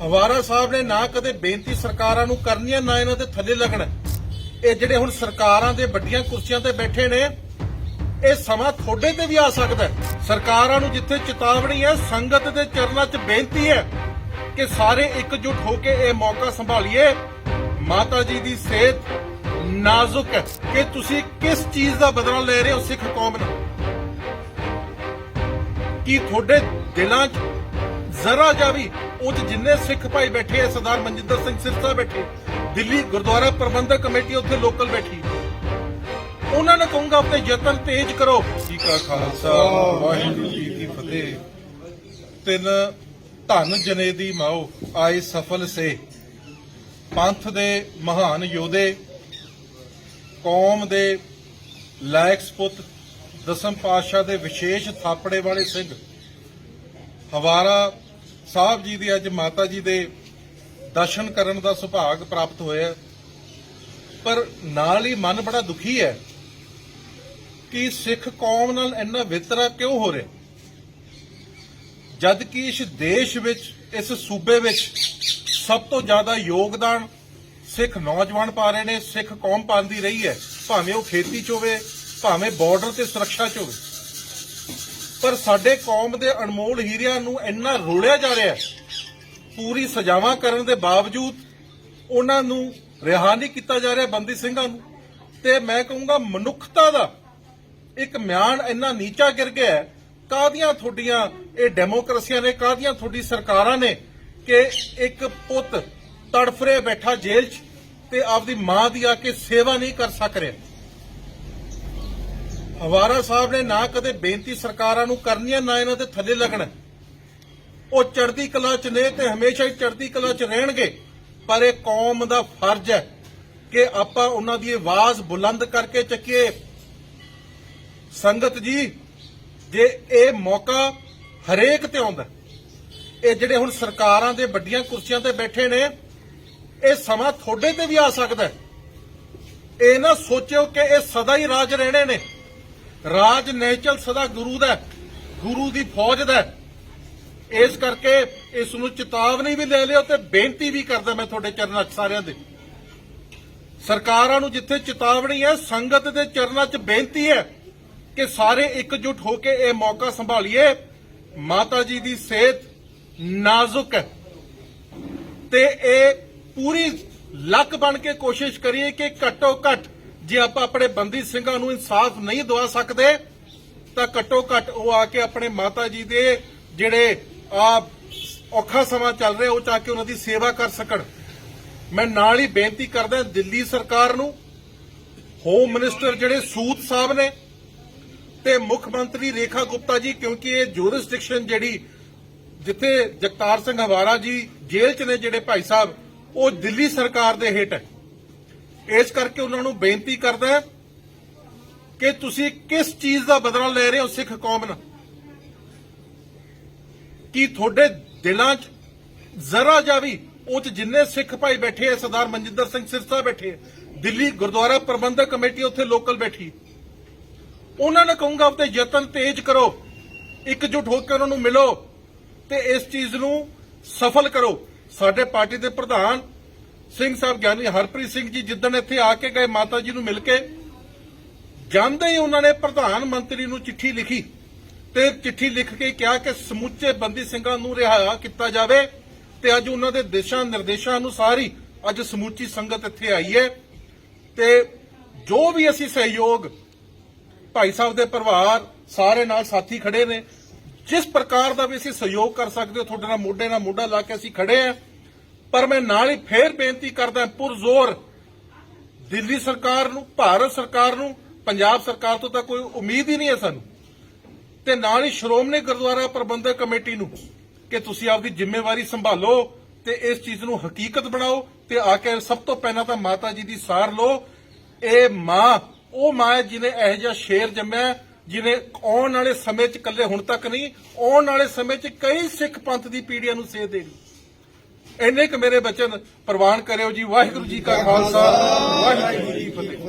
ਹਵਾਰਾ ਸਾਹਿਬ ਨੇ ਨਾ ਕਦੇ ਬੇਨਤੀ ਸਰਕਾਰਾਂ ਨੂੰ ਕਰਨੀਆਂ ਨਾ ਇਹਨਾਂ ਦੇ ਥੱਲੇ ਲੱਗਣਾ ਇਹ ਜਿਹੜੇ ਹੁਣ ਸਰਕਾਰਾਂ ਦੇ ਵੱਡੀਆਂ ਕੁਰਸੀਆਂ ਤੇ ਬੈਠੇ ਨੇ, ਇਹ ਸਮਾਂ ਤੁਹਾਡੇ ਤੇ ਵੀ ਆ ਸਕਦਾ ਸਰਕਾਰਾਂ ਨੂੰ ਜਿੱਥੇ ਚੇਤਾਵਨੀ ਹੈ, ਸੰਗਤ ਦੇ ਚਰਨਾਂ 'ਚ ਬੇਨਤੀ ਹੈ ਕਿ ਸਾਰੇ ਇਕਜੁੱਟ ਹੋ ਕੇ ਇਹ ਮੌਕਾ ਸੰਭਾਲੀਏ। ਮਾਤਾ ਜੀ ਦੀ ਸਿਹਤ ਨਾਜ਼ੁਕ ਹੈ ਕਿ ਤੁਸੀਂ ਕਿਸ ਚੀਜ਼ ਦਾ ਬਦਲਾ ਲੈ ਰਹੇ ਹੋ ਸਿੱਖ ਕੌਮ ਨਾਲ? ਕੀ ਤੁਹਾਡੇ ਦਿਲਾਂ 'ਚ ਜ਼ਰਾ ਜਾ ਵੀ ਉਹ 'ਚ ਜਿੰਨੇ ਸਿੱਖ ਭਾਈ ਬੈਠੇ ਆ, ਸਰਦਾਰ ਮਨਜਿੰਦਰ ਸਿੰਘ ਸਿਰਸਾ ਬੈਠੇ, ਦਿੱਲੀ ਗੁਰਦੁਆਰਾ ਪ੍ਰਬੰਧਕ ਕਮੇਟੀ ਉੱਥੇ ਲੋਕਲ ਬੈਠੀ। ਉਹਨਾਂ ਨੇ ਕਹੂੰਗਾ ਆਪਣੇ ਯਤਨ ਤੇਜ਼ ਕਰੋ। ਜੀ ਕਾ ਖਾਲਸਾ, ਵਾਹਿਗੁਰੂ ਜੀ ਕੀ ਫਤਿਹ। ਤਿੰਨ, ਧਨ ਜਨੇ ਦੀ ਮਾਓ, ਆਏ ਸਫਲ ਸੇ। ਪੰਥ ਦੇ ਮਹਾਨ ਯੋਧੇ, ਕੌਮ ਦੇ ਲਾਇਕ ਸਪੁੱਤ ਦਸਮ ਪਾਤਸ਼ਾਹ ਦੇ ਵਿਸ਼ੇਸ਼ ਥਾਪੜੇ ਵਾਲੇ ਸਿੰਘ, ਹਵਾਰਾ ਸਾਹਿਬ ਜੀ ਦੀ ਅੱਜ ਮਾਤਾ ਜੀ ਦੇ ਦਰਸ਼ਨ ਕਰਨ ਦਾ ਸੁਭਾਗ ਪ੍ਰਾਪਤ ਹੋਇਆ ਪਰ ਨਾਲ ਹੀ ਮਨ ਬੜਾ ਦੁਖੀ ਹੈ ਕਿ ਸਿੱਖ ਕੌਮ ਨਾਲ ਇੰਨਾ ਵਿਤਰਾ ਕਿਉਂ ਹੋ ਰਿਹਾ ਜਦ ਕਿ ਇਸ ਦੇਸ਼ ਵਿੱਚ, ਇਸ ਸੂਬੇ ਵਿੱਚ ਸਭ ਤੋਂ ਜ਼ਿਆਦਾ ਯੋਗਦਾਨ ਸਿੱਖ ਨੌਜਵਾਨ ਪਾ ਰਹੇ ਨੇ, ਸਿੱਖ ਕੌਮ ਪਾਉਂਦੀ ਰਹੀ ਹੈ। ਭਾਵੇਂ ਉਹ ਖੇਤੀ 'ਚ ਹੋਵੇ, ਭਾਵੇਂ ਬਾਰਡਰ ਤੇ ਸੁਰੱਖਿਆ 'ਚ ਹੋਵੇ। ਪਰ ਸਾਡੇ ਕੌਮ ਦੇ ਅਨਮੋਲ ਹੀਰਿਆਂ ਨੂੰ ਇੰਨਾ ਰੋਲਿਆ ਜਾ ਰਿਹਾ ਹੈ, ਪੂਰੀ ਸਜ਼ਾਵਾਂ ਕਰਨ ਦੇ ਬਾਵਜੂਦ ਉਹਨਾਂ ਨੂੰ ਰਿਹਾ ਨਹੀਂ ਕੀਤਾ ਜਾ ਰਿਹਾ ਬੰਦੀ ਸਿੰਘਾਂ ਨੂੰ। ਤੇ ਮੈਂ ਕਹੂੰਗਾ ਮਨੁੱਖਤਾ ਦਾ ਇੱਕ ਮਿਆਨ ਇੰਨਾ ਨੀਚਾ ਗਿਰ ਗਿਆ ਹੈ, ਕਾਹਦੀਆਂ ਤੁਹਾਡੀਆਂ ਇਹ ਡੈਮੋਕ੍ਰੇਸੀਆਂ ਨੇ, ਕਾਹਦੀਆਂ ਤੁਹਾਡੀ ਸਰਕਾਰਾਂ ਨੇ ਕਿ ਇੱਕ ਪੁੱਤ ਤੜਫਰੇ ਬੈਠਾ ਜੇਲ੍ਹ 'ਚ ਤੇ ਆਪਦੀ ਮਾਂ ਦੀ ਆ ਕੇ ਸੇਵਾ ਨਹੀਂ ਕਰ ਸਕ ਰਿਹਾ। ਹਵਾਰਾ ਸਾਹਿਬ ਨੇ ਨਾ ਕਦੇ ਬੇਨਤੀ ਸਰਕਾਰਾਂ ਨੂੰ ਕਰਨੀਆਂ, ਨਾ ਇਹਨਾਂ ਦੇ ਥੱਲੇ ਲੱਗਣਾ। ਉਹ ਚੜ੍ਹਦੀ ਕਲਾ 'ਚ ਨੇ ਤੇ ਹਮੇਸ਼ਾ ਹੀ ਚੜ੍ਹਦੀ ਕਲਾ 'ਚ ਰਹਿਣਗੇ। ਪਰ ਇਹ ਕੌਮ ਦਾ ਫਰਜ਼ ਹੈ ਕਿ ਆਪਾਂ ਉਹਨਾਂ ਦੀ ਆਵਾਜ਼ ਬੁਲੰਦ ਕਰਕੇ ਚੱਕੀਏ। ਸੰਗਤ ਜੀ, ਜੇ ਇਹ ਮੌਕਾ ਹਰੇਕ ਤੇ ਆਉਂਦਾ, ਇਹ ਜਿਹੜੇ ਹੁਣ ਸਰਕਾਰਾਂ ਦੇ ਵੱਡੀਆਂ ਕੁਰਸੀਆਂ ਤੇ ਬੈਠੇ ਨੇ, ਇਹ ਸਮਾਂ ਤੁਹਾਡੇ ਤੇ ਵੀ ਆ ਸਕਦਾ ਇਹ ਨਾ ਸੋਚਿਓ ਕਿ ਇਹ ਸਦਾ ਹੀ ਰਾਜ ਰਹਿਣੇ ਨੇ। ਰਾਜ ਨੇਚਲ ਸਦਾ ਗੁਰੂ ਦਾ ਗੁਰੂ ਦੀ ਫੌਜ ਦਾ ਇਸ ਕਰਕੇ ਇਸ ਨੂੰ ਚੇਤਾਵਨੀ ਵੀ ਲੈ ਲਿਓ ਤੇ ਬੇਨਤੀ ਵੀ ਕਰਦਾ ਮੈਂ ਤੁਹਾਡੇ ਚਰਨਾਂ 'ਚ ਸਾਰਿਆਂ ਦੇ। ਸਰਕਾਰਾਂ ਨੂੰ ਜਿੱਥੇ ਚੇਤਾਵਨੀ ਹੈ, ਸੰਗਤ ਦੇ ਚਰਨਾਂ 'ਚ ਬੇਨਤੀ ਹੈ ਕਿ ਸਾਰੇ ਇਕਜੁੱਟ ਹੋ ਕੇ ਇਹ ਮੌਕਾ ਸੰਭਾਲੀਏ। ਮਾਤਾ ਜੀ ਦੀ ਸਿਹਤ ਨਾਜ਼ੁਕ ਹੈ। ਤੇ ਇਹ ਪੂਰੀ ਲੱਕ ਬਣ ਕੇ ਕੋਸ਼ਿਸ਼ ਕਰੀਏ ਕਿ ਘੱਟੋ ਘੱਟ ਜੇ ਆਪਾਂ ਆਪਣੇ ਬੰਦੀ ਸਿੰਘਾਂ ਨੂੰ ਇਨਸਾਫ ਨਹੀਂ ਦਵਾ ਸਕਦੇ, ਤਾਂ ਘੱਟੋ ਘੱਟ ਉਹ ਆ ਕੇ ਆਪਣੇ ਮਾਤਾ ਜੀ ਦੇ ਜਿਹੜੇ ਆ ਔਖਾ ਸਮਾਂ ਚੱਲ ਰਿਹਾ, ਉਹ ਚਾ ਕੇ ਉਹਨਾਂ ਦੀ ਸੇਵਾ ਕਰ ਸਕਣ। ਮੈਂ ਨਾਲ ਹੀ ਬੇਨਤੀ ਕਰਦਾ ਦਿੱਲੀ ਸਰਕਾਰ ਨੂੰ ਹੋਮ ਮਿਨਿਸਟਰ ਜਿਹੜੇ ਸੂਤ ਸਾਹਿਬ ਨੇ ਤੇ ਮੁੱਖ ਮੰਤਰੀ ਰੇਖਾ ਗੁਪਤਾ ਜੀ, ਕਿਉਂਕਿ ਇਹ ਜੂਰਿਸਡਿਕਸ਼ਨ ਜਿਹੜੀ ਜਿੱਥੇ ਜਗਤਾਰ ਸਿੰਘ ਹਵਾਰਾ ਜੀ ਜੇਲ੍ਹ 'ਚ ਨੇ ਜਿਹੜੇ ਭਾਈ ਸਾਹਿਬ, ਉਹ ਦਿੱਲੀ ਸਰਕਾਰ ਦੇ ਹੇਠ ਹੈ। ਇਸ ਕਰਕੇ ਉਹਨਾਂ ਨੂੰ ਬੇਨਤੀ ਕਰਦਾ ਕਿ ਤੁਸੀਂ ਕਿਸ ਚੀਜ਼ ਦਾ ਬਦਲਾ ਲੈ ਰਹੇ ਹੋ ਸਿੱਖ ਕੌਮ ਨਾਲ? ਕੀ ਤੁਹਾਡੇ ਦਿਲਾਂ 'ਚ ਜ਼ਰਾ ਜਾ ਵੀ ਉਹ 'ਚ ਜਿੰਨੇ ਸਿੱਖ ਭਾਈ ਬੈਠੇ ਆ, ਸਰਦਾਰ ਮਨਜਿੰਦਰ ਸਿੰਘ ਸਿਰਸਾ ਬੈਠੇ ਦਿੱਲੀ ਗੁਰਦੁਆਰਾ ਪ੍ਰਬੰਧਕ ਕਮੇਟੀ ਉੱਥੇ ਲੋਕਲ ਬੈਠੀ। ਉਹਨਾਂ ਨੇ ਕਹੂੰਗਾ ਆਪਣੇ ਯਤਨ ਤੇਜ਼ ਕਰੋ, ਇਕਜੁੱਟ ਹੋ ਕੇ ਉਹਨਾਂ ਨੂੰ ਮਿਲੋ ਤੇ ਇਸ ਚੀਜ਼ ਨੂੰ ਸਫਲ ਕਰੋ। ਸਾਡੇ ਪਾਰਟੀ ਦੇ ਪ੍ਰਧਾਨ ਸਿੰਘ ਸਾਹਿਬ ਗਿਆਨੀ ਹਰਪ੍ਰੀਤ ਸਿੰਘ ਜੀ ਜਿੱਦਣ ਇੱਥੇ ਆ ਕੇ ਗਏ ਮਾਤਾ ਜੀ ਨੂੰ ਮਿਲ ਕੇ, ਜਾਂਦੇ ਹੀ ਉਹਨਾਂ ਨੇ ਪ੍ਰਧਾਨ ਮੰਤਰੀ ਨੂੰ ਚਿੱਠੀ ਲਿਖੀ ਤੇ ਚਿੱਠੀ ਲਿਖ ਕੇ ਕਿਹਾ ਕਿ ਸਮੁੱਚੇ ਬੰਦੀ ਸਿੰਘਾਂ ਨੂੰ ਰਿਹਾ ਕੀਤਾ ਜਾਵੇ ਤੇ ਅੱਜ ਉਹਨਾਂ ਦੇ ਦਿਸ਼ਾ ਨਿਰਦੇਸ਼ਾਂ ਅਨੁਸਾਰ ਹੀ ਅੱਜ ਸਮੁੱਚੀ ਸੰਗਤ ਇੱਥੇ ਆਈ ਹੈ ਤੇ ਜੋ ਵੀ ਅਸੀਂ ਸਹਿਯੋਗ ਭਾਈ ਸਾਹਿਬ ਦੇ ਪਰਿਵਾਰ ਸਾਰੇ ਨਾਲ ਸਾਥੀ ਖੜੇ ਨੇ, ਜਿਸ ਪ੍ਰਕਾਰ ਦਾ ਵੀ ਅਸੀਂ ਸਹਿਯੋਗ ਕਰ ਸਕਦੇ ਹੋ, ਤੁਹਾਡੇ ਨਾਲ ਮੋਢੇ ਨਾਲ ਮੋਢਾ ਲਾ ਕੇ ਅਸੀਂ ਖੜੇ ਆ ਪਰ ਮੈਂ ਨਾਲ ਹੀ ਫੇਰ ਬੇਨਤੀ ਕਰਦਾ ਪੁਰਜ਼ੋਰ ਦਿੱਲੀ ਸਰਕਾਰ ਨੂੰ ਭਾਰਤ ਸਰਕਾਰ ਨੂੰ ਪੰਜਾਬ ਸਰਕਾਰ ਤੋਂ ਤਾਂ ਕੋਈ ਉਮੀਦ ਹੀ ਨਹੀਂ ਹੈ ਸਾਨੂੰ। ਤੇ ਨਾਲ ਹੀ ਸ਼੍ਰੋਮਣੀ ਗੁਰਦੁਆਰਾ ਪ੍ਰਬੰਧਕ ਕਮੇਟੀ ਨੂੰ ਕਿ ਤੁਸੀਂ ਆਪਦੀ ਜ਼ਿੰਮੇਵਾਰੀ ਸੰਭਾਲੋ ਤੇ ਇਸ ਚੀਜ਼ ਨੂੰ ਹਕੀਕਤ ਬਣਾਓ ਤੇ ਆ ਕੇ ਸਭ ਤੋਂ ਪਹਿਲਾਂ ਤਾਂ ਮਾਤਾ ਜੀ ਦੀ ਸਾਰ ਲਓ। ਇਹ ਮਾਂ ਉਹ ਮਾਂ ਹੈ ਜਿਹਨੇ ਇਹੋ ਜਿਹਾ ਸ਼ੇਰ ਜੰਮਿਆ ਹੈ, ਜਿਹਨੇ ਆਉਣ ਵਾਲੇ ਸਮੇਂ 'ਚ ਇਕੱਲੇ ਹੁਣ ਤੱਕ ਨਹੀਂ ਆਉਣ ਵਾਲੇ ਸਮੇਂ 'ਚ ਕਈ ਸਿੱਖ ਪੰਥ ਦੀ ਪੀੜ੍ਹੀਆਂ ਨੂੰ ਸੇਧ ਦੇਣੀ। ਇੰਨੇ ਕੁ ਮੇਰੇ ਬਚਨ ਪ੍ਰਵਾਨ ਕਰਿਓ ਜੀ, ਵਾਹਿਗੁਰੂ ਜੀ ਕਾ ਖਾਲਸਾ, ਵਾਹਿਗੁਰੂ ਜੀ ਕੀ ਫਤਿਹ।